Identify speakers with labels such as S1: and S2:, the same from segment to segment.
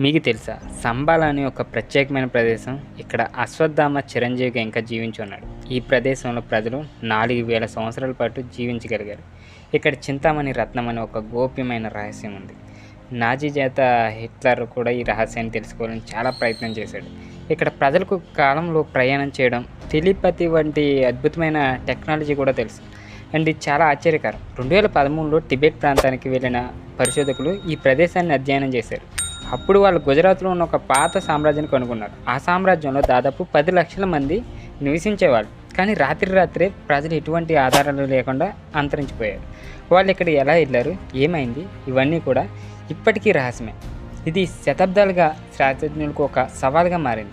S1: మీకు తెలుసా? సంబాల అనే ఒక ప్రత్యేకమైన ప్రదేశం. ఇక్కడ అశ్వత్థామ చిరంజీవిగా ఇంకా జీవించి ఉన్నాడు. ఈ ప్రదేశంలో ప్రజలు నాలుగు వేల సంవత్సరాల పాటు జీవించగలిగారు. ఇక్కడ చింతామణి రత్నం అనే ఒక గోప్యమైన రహస్యం ఉంది. నాజీ చేత హిట్లర్ కూడా ఈ రహస్యాన్ని తెలుసుకోవాలని చాలా ప్రయత్నం చేశాడు. ఇక్కడ ప్రజలకు కాలంలో ప్రయాణం చేయడం టెలిపతి వంటి అద్భుతమైన టెక్నాలజీ కూడా తెలుసు. అండ్ ఇది చాలా ఆశ్చర్యకరం. రెండు వేల పదమూడులో టిబెట్ ప్రాంతానికి వెళ్ళిన పరిశోధకులు ఈ ప్రదేశాన్ని అధ్యయనం చేశారు. అప్పుడు వాళ్ళు గుజరాత్లో ఉన్న ఒక పాత సామ్రాజ్యాన్ని కనుగొన్నారు. ఆ సామ్రాజ్యంలో దాదాపు పది లక్షల మంది నివసించేవాళ్ళు. కానీ రాత్రి రాత్రే ప్రజలు ఎటువంటి ఆధారాలు లేకుండా అంతరించిపోయారు. వాళ్ళు ఇక్కడ ఎలా వెళ్ళారు? ఏమైంది? ఇవన్నీ కూడా ఇప్పటికీ రహస్యమే. ఇది శతాబ్దాలుగా శాస్త్రజ్ఞులకు ఒక సవాల్గా మారింది.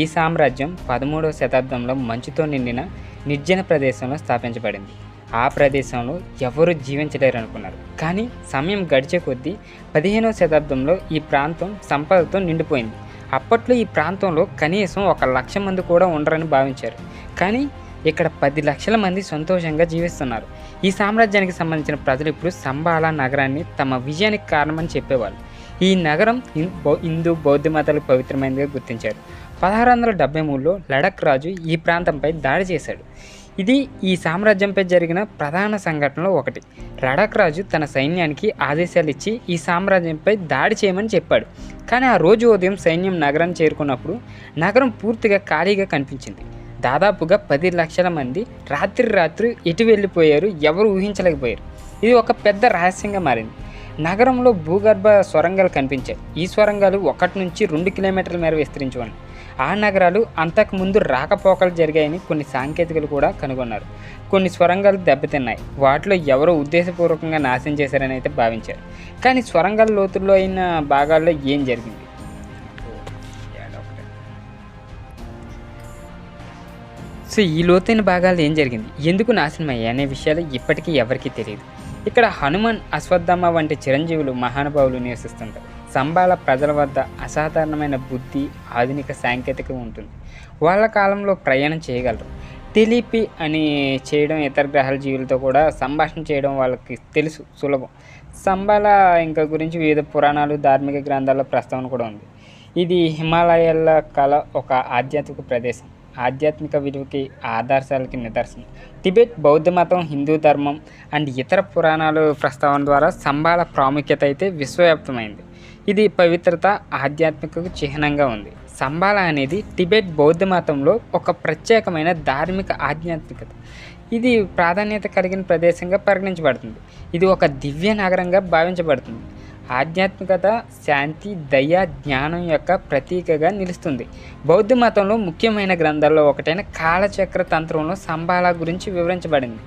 S1: ఈ సామ్రాజ్యం పదమూడవ శతాబ్దంలో మంచుతో నిండిన నిర్జన ప్రదేశంలో స్థాపించబడింది. ఆ ప్రదేశంలో ఎవరు జీవించలేరు అనుకున్నారు కానీ సమయం గడిచే కొద్దీ పదిహేనవ శతాబ్దంలో ఈ ప్రాంతం సంపదతో నిండిపోయింది. అప్పట్లో ఈ ప్రాంతంలో కనీసం ఒక లక్ష మంది కూడా ఉండరని భావించారు. కానీ ఇక్కడ పది లక్షల మంది సంతోషంగా జీవిస్తున్నారు. ఈ సామ్రాజ్యానికి సంబంధించిన ప్రజలు ఇప్పుడు సంబాలా నగరాన్ని తమ విజయానికి కారణమని చెప్పేవాళ్ళు. ఈ నగరం బౌ- హిందూ బౌద్ధ మతాలకు పవిత్రమైనదిగా గుర్తించారు. పదహారు వందల డెబ్బై మూడులో లడక్ రాజు ఈ ప్రాంతంపై దాడి చేశాడు. ఇది ఈ సామ్రాజ్యంపై జరిగిన ప్రధాన సంఘటనలో ఒకటి. లడక్ రాజు తన సైన్యానికి ఆదేశాలు ఇచ్చి ఈ సామ్రాజ్యంపై దాడి చేయమని చెప్పాడు. కానీ ఆ రోజు ఉదయం సైన్యం నగరం చేరుకున్నప్పుడు నగరం పూర్తిగా ఖాళీగా కనిపించింది. దాదాపుగా పది లక్షల మంది రాత్రి రాత్రి ఎటు వెళ్ళిపోయారు ఎవరు ఊహించలేకపోయారు. ఇది ఒక పెద్ద రహస్యంగా మారింది. నగరంలో భూగర్భ సొరంగాలు కనిపించాయి. ఈ సొరంగాలు ఒకటి నుంచి రెండు కిలోమీటర్ల మేర విస్తరించి ఉన్నాయి ఆ నగరాలు అంతకుముందు రాకపోకలు జరిగాయని కొన్ని సాంకేతికలు కూడా కనుగొన్నారు. కొన్ని స్వరంగాలు దెబ్బతిన్నాయి. వాటిలో ఎవరో ఉద్దేశపూర్వకంగా నాశనం చేశారని అయితే భావించారు. కానీ స్వరంగాల లోతుల్లో అయిన భాగాల్లో ఏం జరిగింది? సో ఈ లోతైన భాగాలు ఏం జరిగింది? ఎందుకు నాశనం అయ్యాయి అనే విషయాలు ఇప్పటికీ ఎవరికీ తెలియదు. ఇక్కడ హనుమాన్ అశ్వత్థామ వంటి చిరంజీవులు మహానుభావులు నివసిస్తుంటారు. సంబాల ప్రజల వద్ద అసాధారణమైన బుద్ధి ఆధునిక సాంకేతిక ఉంటుంది. వాళ్ళ కాలంలో ప్రయాణం చేయగలరు. తెలిపి అని చేయడం ఇతర గ్రహాల జీవులతో కూడా సంభాషణ చేయడం వాళ్ళకి తెలుసు సులభం. సంబాల ఇంకా గురించి వివిధ పురాణాలు ధార్మిక గ్రంథాల్లో ప్రస్తావన కూడా ఉంది. ఇది హిమాలయాల కళ ఒక ఆధ్యాత్మిక ప్రదేశం. ఆధ్యాత్మిక విలువకి ఆదర్శాలకి నిదర్శనం. టిబెట్ బౌద్ధ మతం హిందూ ధర్మం అండ్ ఇతర పురాణాలు ప్రస్తావన ద్వారా సంబాల ప్రాముఖ్యత అయితే విశ్వవ్యాప్తమైంది. ఇది పవిత్రత ఆధ్యాత్మికకు చిహ్నంగా ఉంది. సంబాల అనేది టిబెట్ బౌద్ధ మతంలో ఒక ప్రత్యేకమైన ధార్మిక ఆధ్యాత్మికత. ఇది ప్రాధాన్యత కలిగిన ప్రదేశంగా పరిగణించబడుతుంది. ఇది ఒక దివ్య నగరంగా భావించబడుతుంది. ఆధ్యాత్మికత శాంతి దయ జ్ఞానం యొక్క ప్రతీకగా నిలుస్తుంది. బౌద్ధ మతంలో ముఖ్యమైన గ్రంథాల్లో ఒకటైన కాలచక్ర తంత్రంలో సంబాల గురించి వివరించబడింది.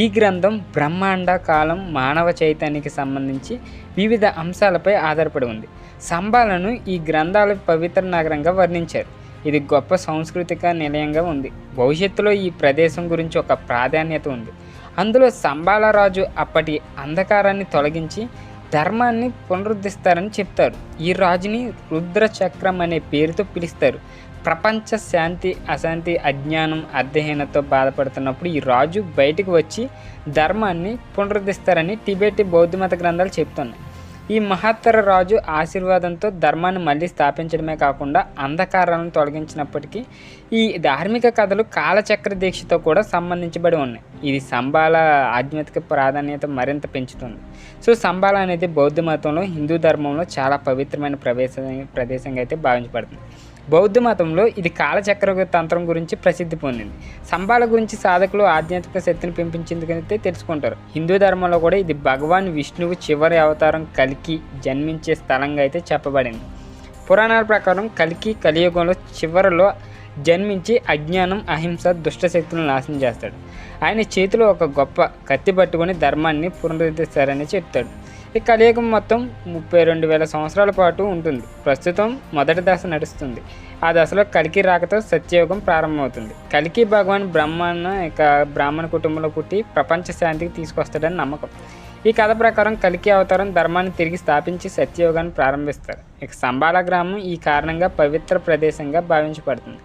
S1: ఈ గ్రంథం బ్రహ్మాండ కాలం మానవ చైతన్యకి సంబంధించి వివిధ అంశాలపై ఆధారపడి ఉంది. సంబాలను ఈ గ్రంథాల పవిత్ర నగరంగా వర్ణించారు. ఇది గొప్ప సాంస్కృతిక నిలయంగా ఉంది. భవిష్యత్తులో ఈ ప్రదేశం గురించి ఒక ప్రాధాన్యత ఉంది. అందులో సంబాల రాజు అప్పటి అంధకారాన్ని తొలగించి ధర్మాన్ని పునరుద్ధరిస్తారని చెప్తారు. ఈ రాజుని రుద్రచక్రం అనే పేరుతో పిలుస్తారు. ప్రపంచ శాంతి అశాంతి అజ్ఞానం అర్ధహీనతో బాధపడుతున్నప్పుడు ఈ రాజు బయటకు వచ్చి ధర్మాన్ని పునరుద్ధరిస్తారని టిబెట్ బౌద్ధమత గ్రంథాలు చెప్తున్నాయి. ఈ మహత్తర రాజు ఆశీర్వాదంతో ధర్మాన్ని మళ్ళీ స్థాపించడమే కాకుండా అంధకారాలను తొలగించినప్పటికీ ఈ ధార్మిక కథలు కాలచక్ర దీక్షతో కూడా సంబంధించబడి ఉన్నాయి. ఇది సంబాల ఆధ్యాత్మిక ప్రాధాన్యత మరింత పెంచుతుంది. సో సంబాల అనేది బౌద్ధ మతంలో హిందూ ధర్మంలో చాలా పవిత్రమైన ప్రవేశ ప్రదేశంగా అయితే భావించబడుతుంది. బౌద్ధ మతంలో ఇది కాలచక్ర తంత్రం గురించి ప్రసిద్ధి పొందింది. సంబాల గురించి సాధకులు ఆధ్యాత్మిక శక్తిని పెంపించేందుకైతే తెలుసుకుంటారు. హిందూ ధర్మంలో కూడా ఇది భగవాన్ విష్ణువు చివరి అవతారం కలికి జన్మించే స్థలంగా అయితే చెప్పబడింది. పురాణాల ప్రకారం కలికి కలియుగంలో చివరిలో జన్మించి అజ్ఞానం అహింస దుష్టశక్తులను నాశనం చేస్తాడు. ఆయన చేతిలో ఒక గొప్ప కత్తి పట్టుకొని ధర్మాన్ని పునరుద్ధరిస్తారని చెప్తాడు. ఈ కలియుగం మొత్తం ముప్పై రెండు వేల సంవత్సరాల పాటు ఉంటుంది. ప్రస్తుతం మొదటి దశ నడుస్తుంది. ఆ దశలో కలికి రాకతో సత్యయుగం ప్రారంభమవుతుంది. కలికి భగవాన్ బ్రహ్మను ఇక బ్రాహ్మణ కుటుంబంలో పుట్టి ప్రపంచ శాంతికి తీసుకొస్తాడని నమ్మకం. ఈ కథ ప్రకారం కలికి అవతారం ధర్మాన్ని తిరిగి స్థాపించి సత్యయోగాన్ని ప్రారంభిస్తారు. ఇక సంబాల గ్రామం ఈ కారణంగా పవిత్ర ప్రదేశంగా భావించబడుతుంది.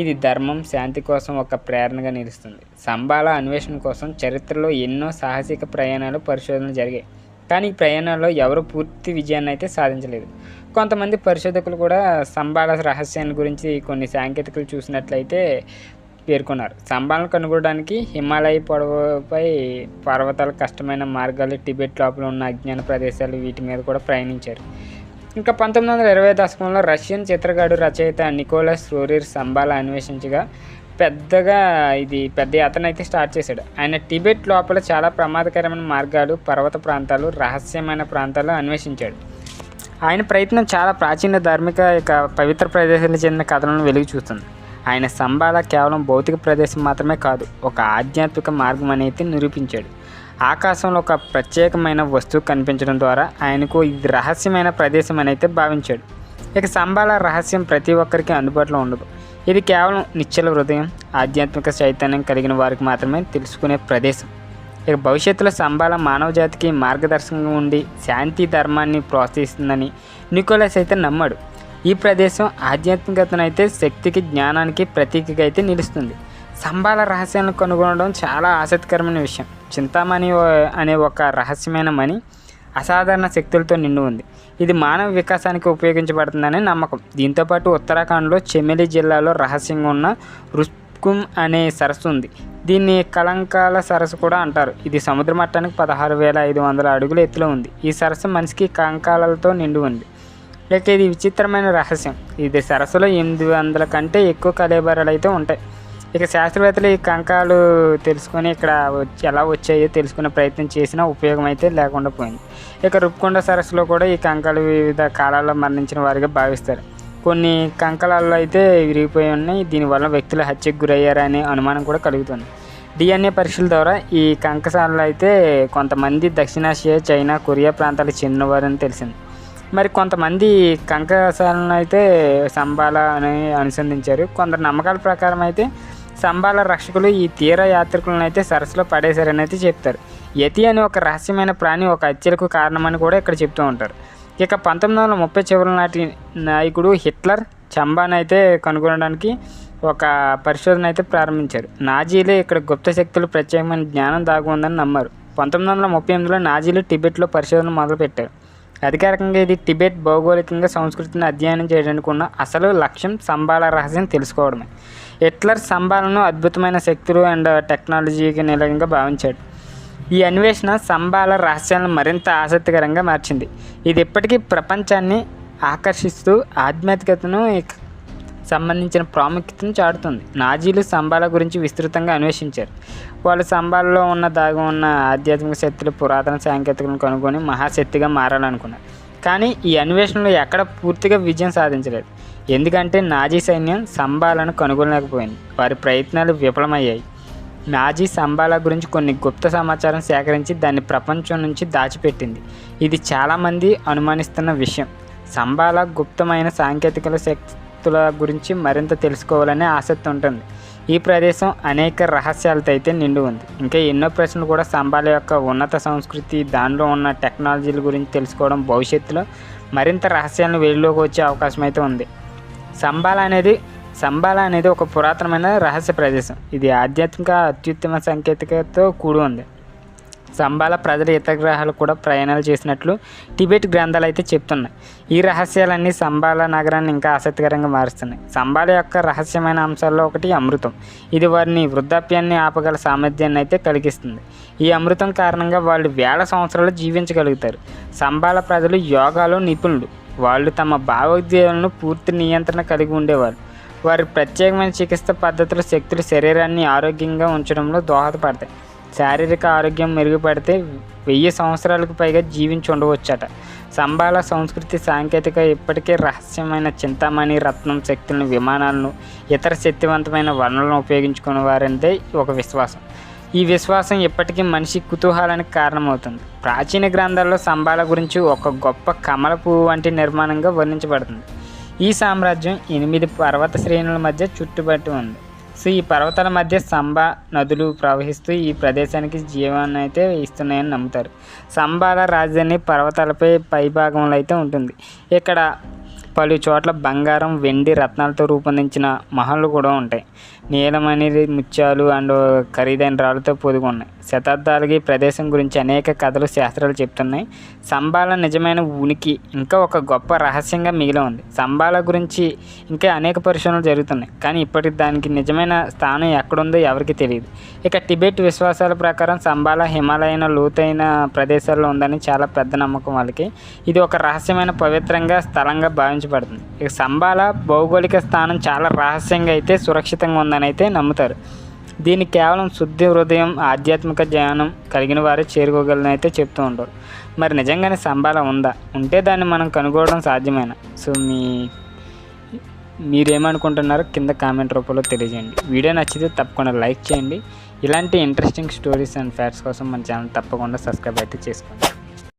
S1: ఇది ధర్మం శాంతి కోసం ఒక ప్రేరణగా నిలుస్తుంది. సంబాల అన్వేషణ కోసం చరిత్రలో ఎన్నో సాహసిక ప్రయాణాలు పరిశోధనలు జరిగాయి. కానీ ఈ ప్రయాణంలో ఎవరు పూర్తి విజయాన్ని అయితే సాధించలేదు. కొంతమంది పరిశోధకులు కూడా సంబాల రహస్యాన్ని గురించి కొన్ని సాంకేతికలు చూసినట్లయితే పేర్కొన్నారు. సంబాలను కనుగొనడానికి హిమాలయ పొడవుపై పర్వతాల కష్టమైన మార్గాలు టిబెట్ లోపల ఉన్న అజ్ఞాన ప్రదేశాలు వీటి మీద కూడా ప్రయాణించారు. ఇంకా పంతొమ్మిది వందల ఇరవై దశకంలో రష్యన్ చిత్రకారుడు రచయిత నికోలస్ రోరిర్ సంబాల అన్వేషించగా పెద్దగా ఇది పెద్ద యాత్రను అయితే స్టార్ట్ చేశాడు. ఆయన టిబెట్ లోపల చాలా ప్రమాదకరమైన మార్గాలు పర్వత ప్రాంతాలు రహస్యమైన ప్రాంతాలు అన్వేషించాడు. ఆయన ప్రయత్నం చాలా ప్రాచీన ధార్మిక ఇక పవిత్ర ప్రదేశాలకు చెందిన కథలను వెలుగు చూస్తుంది. ఆయన సంబాల కేవలం భౌతిక ప్రదేశం మాత్రమే కాదు ఒక ఆధ్యాత్మిక మార్గం అనేది నిరూపించాడు. ఆకాశంలో ఒక ప్రత్యేకమైన వస్తువు కనిపించడం ద్వారా ఆయనకు ఇది రహస్యమైన ప్రదేశం అని అయితే భావించాడు. ఇక సంబాల రహస్యం ప్రతి ఒక్కరికి అందుబాటులో ఉండదు. ఇది కేవలం నిశ్చల హృదయం ఆధ్యాత్మిక చైతన్యం కలిగిన వారికి మాత్రమే తెలుసుకునే ప్రదేశం. ఇక భవిష్యత్తులో సంబాల మానవ జాతికి మార్గదర్శకంగా ఉండి శాంతి ధర్మాన్ని ప్రోత్సహిస్తుందని నికోలస్ అయితే నమ్మాడు. ఈ ప్రదేశం ఆధ్యాత్మికతనైతే శక్తికి జ్ఞానానికి ప్రతీకగా అయితే నిలుస్తుంది. సంబాల రహస్యాలను కనుగొనడం చాలా ఆసక్తికరమైన విషయం. చింతామణి అనే ఒక రహస్యమైన మణి అసాధారణ శక్తులతో నిండి ఉంది. ఇది మానవ వికాసానికి ఉపయోగించబడుతుందని నమ్మకం. దీంతోపాటు ఉత్తరాఖండ్లో చెమెలి జిల్లాలో రహస్యంగా ఉన్న రుస్కుమ్ అనే సరస్సు ఉంది. దీన్ని కలంకాల సరస్సు కూడా అంటారు. ఇది సముద్ర మట్టానికి పదహారు వేల ఐదు వందల అడుగుల ఎత్తులో ఉంది. ఈ సరస్సు మనిషికి కంకాలతో నిండి ఉంది. లేక ఇది విచిత్రమైన రహస్యం. ఇది సరస్సులో ఎనిమిది వందల కంటే ఎక్కువ కలేబరాలు అయితే ఉంటాయి. ఇక శాస్త్రవేత్తలు ఈ కంకాలు తెలుసుకొని ఇక్కడ వచ్చి ఎలా వచ్చాయో తెలుసుకునే ప్రయత్నం చేసినా ఉపయోగం అయితే లేకుండా పోయింది. ఇక రుప్కొండ సరస్సులో కూడా ఈ కంకాలు వివిధ కాలాల్లో మరణించిన వారిగా భావిస్తారు. కొన్ని కంకలాల్లో అయితే విరిగిపోయి ఉన్నాయి. దీనివల్ల వ్యక్తులు హత్యకు గురయ్యారనే అనుమానం కూడా కలుగుతుంది. డిఎన్ఏ పరీక్షల ద్వారా ఈ కంకసాలలో అయితే కొంతమంది దక్షిణాసియా చైనా కొరియా ప్రాంతాలకు చెందినవారని తెలిసింది. మరి కొంతమంది కంకసాలను అయితే సంబాల అని అనుసంధించారు. కొందరు నమ్మకాల ప్రకారం అయితే సంబాల రక్షకులు ఈ తీర యాత్రికులను అయితే సరస్సులో పడేశారని అయితే చెప్తారు. యతి అనే ఒక రహస్యమైన ప్రాణి ఒక హత్యలకు కారణమని కూడా ఇక్కడ చెప్తూ ఉంటారు. ఇక పంతొమ్మిది వందల ముప్పై చివరి నాటి నాయకుడు హిట్లర్ చంబాను అయితే కనుగొనడానికి ఒక పరిశోధన అయితే ప్రారంభించారు. నాజీలే ఇక్కడ గుప్త శక్తులు ప్రత్యేకమైన జ్ఞానం దాగి ఉందని నమ్మారు. పంతొమ్మిది వందల ముప్పై ఎనిమిదిలో నాజీలు టిబెట్లో పరిశోధన మొదలుపెట్టారు. అధికారికంగా ఇది టిబెట్ భౌగోళికంగా సంస్కృతిని అధ్యయనం చేయడానికి ఉన్న అసలు లక్ష్యం సంబాల రహస్యం తెలుసుకోవడమే. హిట్లర్ సంబాలను అద్భుతమైన శక్తులు అండ్ టెక్నాలజీకి నిలయంగా భావించాడు. ఈ అన్వేషణ సంబాల రహస్యాలను మరింత ఆసక్తికరంగా మార్చింది. ఇది ఇప్పటికీ ప్రపంచాన్ని ఆకర్షిస్తూ ఆధ్యాత్మికతను సంబంధించిన ప్రాముఖ్యతను చాటుతుంది. నాజీలు సంబాల గురించి విస్తృతంగా అన్వేషించారు. వాళ్ళు సంబాలలో ఉన్న దాగి ఉన్న ఆధ్యాత్మిక శక్తులు పురాతన సాంకేతికలను కనుగొని మహాశక్తిగా మారాలనుకున్నారు. కానీ ఈ అన్వేషణలో ఎక్కడ పూర్తిగా విజయం సాధించలేదు. ఎందుకంటే నాజీ సైన్యం సంబాలను కనుగొనలేకపోయింది. వారి ప్రయత్నాలు విఫలమయ్యాయి. నాజీ సంబాల గురించి కొన్ని గుప్త సమాచారం సేకరించి దాన్ని ప్రపంచం నుంచి దాచిపెట్టింది. ఇది చాలామంది అనుమానిస్తున్న విషయం. సంబాల గుప్తమైన సాంకేతికల శక్తుల గురించి మరింత తెలుసుకోవాలనే ఆసక్తి ఉంటుంది. ఈ ప్రదేశం అనేక రహస్యాలతో అయితే నిండి ఉంది. ఇంకా ఎన్నో ప్రశ్నలు కూడా సంబాల యొక్క ఉన్నత సంస్కృతి దానిలో ఉన్న టెక్నాలజీల గురించి తెలుసుకోవడం భవిష్యత్తులో మరింత రహస్యాలను వెలుగులోకి వచ్చే అవకాశం అయితే ఉంది. సంబాల అనేది సంబాల అనేది ఒక పురాతనమైన రహస్య ప్రదేశం. ఇది ఆధ్యాత్మిక అత్యుత్తమ సాంకేతికతతో కూడి ఉంది. సంబాల ప్రజలు ఇతర గ్రహాలు కూడా ప్రయాణాలు చేసినట్లు టిబెట్ గ్రంథాలు అయితే చెప్తున్నాయి. ఈ రహస్యాలన్నీ సంబాల నగరాన్ని ఇంకా ఆసక్తికరంగా మారుస్తున్నాయి. సంబాల యొక్క రహస్యమైన అంశాల్లో ఒకటి అమృతం. ఇది వారిని వృద్ధాప్యాన్ని ఆపగల సామర్థ్యాన్ని అయితే కలిగిస్తుంది. ఈ అమృతం కారణంగా వాళ్ళు వేల సంవత్సరాలు జీవించగలుగుతారు. సంబాల ప్రజలు యోగాలో నిపుణులు. వాళ్ళు తమ భావోద్వేగాలను పూర్తి నియంత్రణ కలిగి ఉండేవారు. వారి ప్రత్యేకమైన చికిత్స పద్ధతులు శక్తులు శరీరాన్ని ఆరోగ్యంగా ఉంచడంలో దోహదపడతాయి. శారీరక ఆరోగ్యం మెరుగుపడితే వెయ్యి సంవత్సరాలకు పైగా జీవించి ఉండవచ్చట. సంబాల సంస్కృతి సాంకేతిక ఇప్పటికే రహస్యమైన చింతామణి రత్నం శక్తులను విమానాలను ఇతర శక్తివంతమైన వనరులను ఉపయోగించుకునే వారందే ఒక విశ్వాసం. ఈ విశ్వాసం ఇప్పటికీ మనిషి కుతూహలానికి కారణమవుతుంది. ప్రాచీన గ్రంథాల్లో సంబాల గురించి ఒక గొప్ప కమల పువ్వు వంటి నిర్మాణంగా వర్ణించబడుతుంది. ఈ సామ్రాజ్యం ఎనిమిది పర్వత శ్రేణుల మధ్య చుట్టుబట్టి ఉంది. సో ఈ పర్వతాల మధ్య సంబ నదులు ప్రవహిస్తూ ఈ ప్రదేశానికి జీవాన్ని అయితే ఇస్తున్నాయని నమ్ముతారు. సంబాల రాజధాని పర్వతాలపై పైభాగంలో అయితే ఉంటుంది. ఇక్కడ పలు చోట్ల బంగారం వెండి రత్నాలతో రూపొందించిన మహళ్ళు కూడా ఉంటాయి. నీలమణి ముత్యాలు అండ్ ఖరీదైన రాళ్ళతో పొదిగి ఉన్నాయి శతాబ్దాలకి ఈ ప్రదేశం గురించి అనేక కథలు శాస్త్రాలు చెప్తున్నాయి. సంబాల నిజమైన ఉనికి ఇంకా ఒక గొప్ప రహస్యంగా మిగిలి ఉంది. సంబాల గురించి ఇంకా అనేక పరిశోధనలు జరుగుతున్నాయి కానీ ఇప్పటికి దానికి నిజమైన స్థానం ఎక్కడుందో ఎవరికి తెలియదు. ఇక టిబెట్ విశ్వాసాల ప్రకారం సంబాల హిమాలయన లోతైన ప్రదేశాల్లో ఉందని చాలా పెద్ద నమ్మకం వాళ్ళకి. ఇది ఒక రహస్యమైన పవిత్రంగా స్థలంగా భావించబడుతుంది. ఇక సంబాల భౌగోళిక స్థానం చాలా రహస్యంగా అయితే సురక్షితంగా ఉందని అయితే నమ్ముతారు. దీన్ని కేవలం శుద్ధి హృదయం ఆధ్యాత్మిక జ్ఞానం కలిగిన వారే చేరుకోగలని అయితే చెప్తూ ఉంటారు. మరి నిజంగానే సంబాల ఉందా? ఉంటే దాన్ని మనం కనుగొనడం సాధ్యమేనా? సో మీ మీరేమనుకుంటున్నారో కింద కామెంట్ రూపంలో తెలియజేయండి. వీడియో నచ్చితే తప్పకుండా లైక్ చేయండి. ఇలాంటి ఇంట్రెస్టింగ్ స్టోరీస్ అండ్ ఫ్యాక్ట్స్ కోసం మన ఛానల్ తప్పకుండా సబ్స్క్రైబ్ అయితే చేసుకోండి.